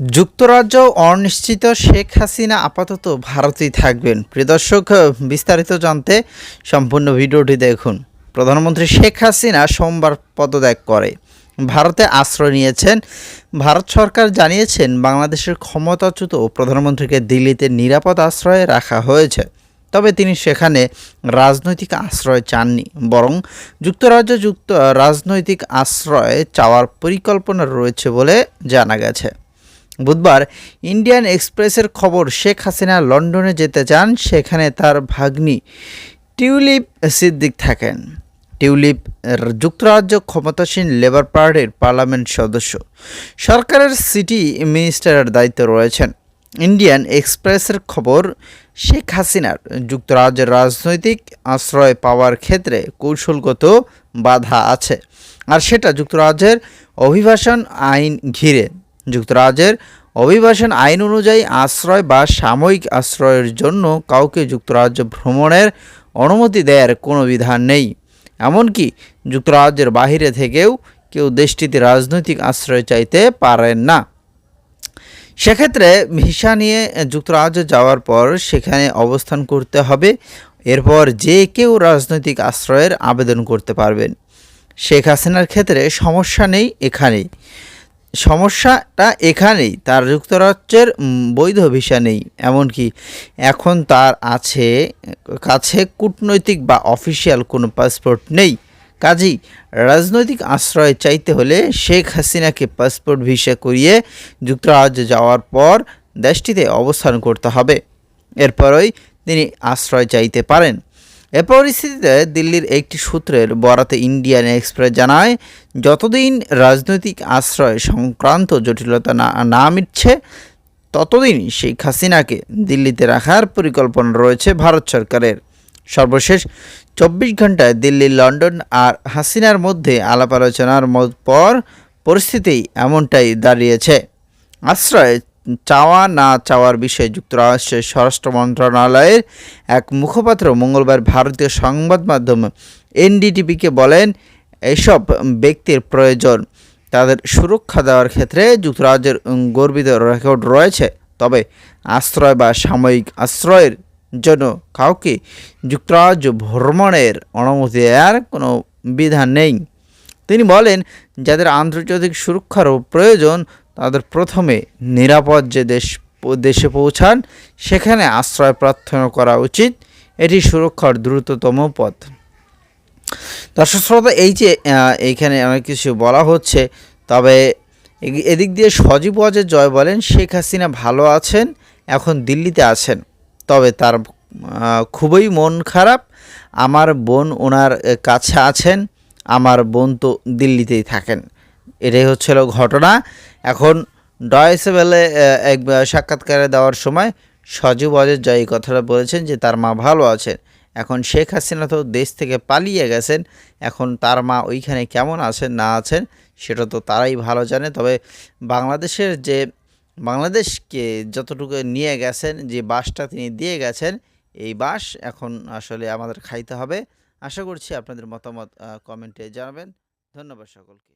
যুক্তরাজ্য অনিশ্চিত শেখ হাসিনা আপাতত ভারতেই থাকবেন। প্রিয় দর্শক, বিস্তারিত জানতে সম্পূর্ণ ভিডিওটি দেখুন। প্রধানমন্ত্রী শেখ হাসিনা সোমবার পদত্যাগ করে। ভারতে আশ্রয় নিয়েছেন। ভারত সরকার জানিয়েছেন, বাংলাদেশের ক্ষমতাচ্যুত প্রধানমন্ত্রীকে দিল্লিতে নিরাপদ আশ্রয়ে রাখা হয়েছে। তবে তিনি সেখানে রাজনৈতিক আশ্রয় চাননি, বরং যুক্তরাজ্য যুক্ত রাজনৈতিক আশ্রয় চাওয়ার পরিকল্পনা রয়েছে বলে জানা গেছে। বুধবার ইন্ডিয়ান এক্সপ্রেসের খবর, শেখ হাসিনা লন্ডনে যেতে চান সেখানে তার ভাগ্নি টিউলিপ সিদ্দিক থাকেন। টিউলিপ যুক্তরাজ্য ক্ষমতাসীন লেবার পার্টির পার্লামেন্ট সদস্য। সরকারের সিটি মিনিস্টারের দায়িত্বে রয়েছেন। ইন্ডিয়ান এক্সপ্রেসের খবর, শেখ হাসিনার যুক্তরাজ্যের রাজনৈতিক আশ্রয় পাওয়ার ক্ষেত্রে কৌশলগত বাধা আছে। আর সেটা যুক্তরাজ্যের অভিবাসন আইন ঘিরে। যুক্তরাজ্যের অভিবাসন আইন অনুযায়ী আশ্রয় বা সাময়িক আশ্রয়ের জন্য কাউকে যুক্তরাজ্য ভ্রমণের অনুমতি দেওয়ার কোনো বিধান নেই। এমনকি যুক্তরাজ্যের বাইরে থেকেও কেউ দেশটিতে রাজনৈতিক আশ্রয় চাইতে পারেন না। সেক্ষেত্রে ভিসা নিয়ে যুক্তরাজ্য যাওয়ার পর সেখানে অবস্থান করতে হবে। এরপর যে কেউ রাজনৈতিক আশ্রয়ের আবেদন করতে পারবেন। শেখ হাসিনার ক্ষেত্রে সমস্যা নেই এখানেই। সমস্যাটা এখানেই, তার যুক্তরাজ্যের বৈধ ভিসা নেই। এমনকি এখন তার আছে, কাছে কূটনৈতিক বা অফিসিয়াল কোনো পাসপোর্ট নেই। কাজেই রাজনৈতিক আশ্রয় চাইতে হলে শেখ হাসিনাকে পাসপোর্ট ভিসা করিয়ে যুক্তরাজ্যে যাওয়ার পর দেশটিতে অবস্থান করতে হবে। এরপরই তিনি আশ্রয় চাইতে পারেন। এ পরিস্থিতিতে দিল্লির একটি সূত্রের বরাতে ইন্ডিয়ান এক্সপ্রেস জানায়, যতদিন রাজনৈতিক আশ্রয় সংক্রান্ত জটিলতা না না মিটছে ততদিন শেখ হাসিনাকে দিল্লিতে রাখার পরিকল্পনা রয়েছে ভারত সরকারের। সর্বশেষ চব্বিশ ঘন্টায় দিল্লি, লন্ডন আর হাসিনার মধ্যে আলাপ আলোচনার পর পরিস্থিতি এমনটাই দাঁড়িয়েছে। আশ্রয় চাওয়া না চাওয়ার বিষয়ে যুক্তরাষ্ট্রের স্বরাষ্ট্র মন্ত্রণালয়ের এক মুখপাত্র মঙ্গলবার ভারতীয় সংবাদ মাধ্যম এনডিটিভিকে বলেন, এসব ব্যক্তির প্রয়োজন। তাদের সুরক্ষা দেওয়ার ক্ষেত্রে যুক্তরাজ্যের গর্বিত রেকর্ড রয়েছে। তবে আশ্রয় বা সাময়িক আশ্রয়ের জন্য কাউকে যুক্তরাজ্য ভ্রমণের অনুমতি দেওয়ার কোনো বিধান নেই। তিনি বলেন, যাদের আন্তর্জাতিক সুরক্ষারও প্রয়োজন তাদের প্রথমে নিরাপদ যে দেশ, দেশে পৌঁছান, সেখানে আশ্রয় প্রার্থনা করা উচিত। এটি সুরক্ষার দ্রুততম পথ। দর্শক শ্রোতা, এই যে এইখানে অনেক কিছু বলা হচ্ছে, তবে এদিক দিয়ে সজীব ওয়াজের জয় বলেন, শেখ হাসিনা ভালো আছেন, এখন দিল্লিতে আছেন। তবে তার খুবই মন খারাপ। আমার বোন ওনার কাছে আছেন, আমার বোন তো দিল্লিতেই থাকেন। এটাই হচ্ছিল ঘটনা। এখন ডয়েসেবেলে এক সাক্ষাৎকারে দেওয়ার সময় সজীব ওয়াজের জয় এই কথাটা বলেছেন যে তার মা ভালো আছেন, এখন শেখ হাসিনা তো দেশ থেকে পালিয়ে গেছেন, এখন তার মা ওইখানে কেমন আছেন, না আছেন, সেটা তো তারাই ভালো জানে। তবে বাংলাদেশের যে, বাংলাদেশকে যতটুকু নিয়ে গেছেন, যে বাসটা তিনি দিয়ে গেছেন, এই বাস এখন আসলে আমাদের খাইতে হবে। আশা করছি আপনাদের মতামত কমেন্টে জানাবেন। ধন্যবাদ সকলকে।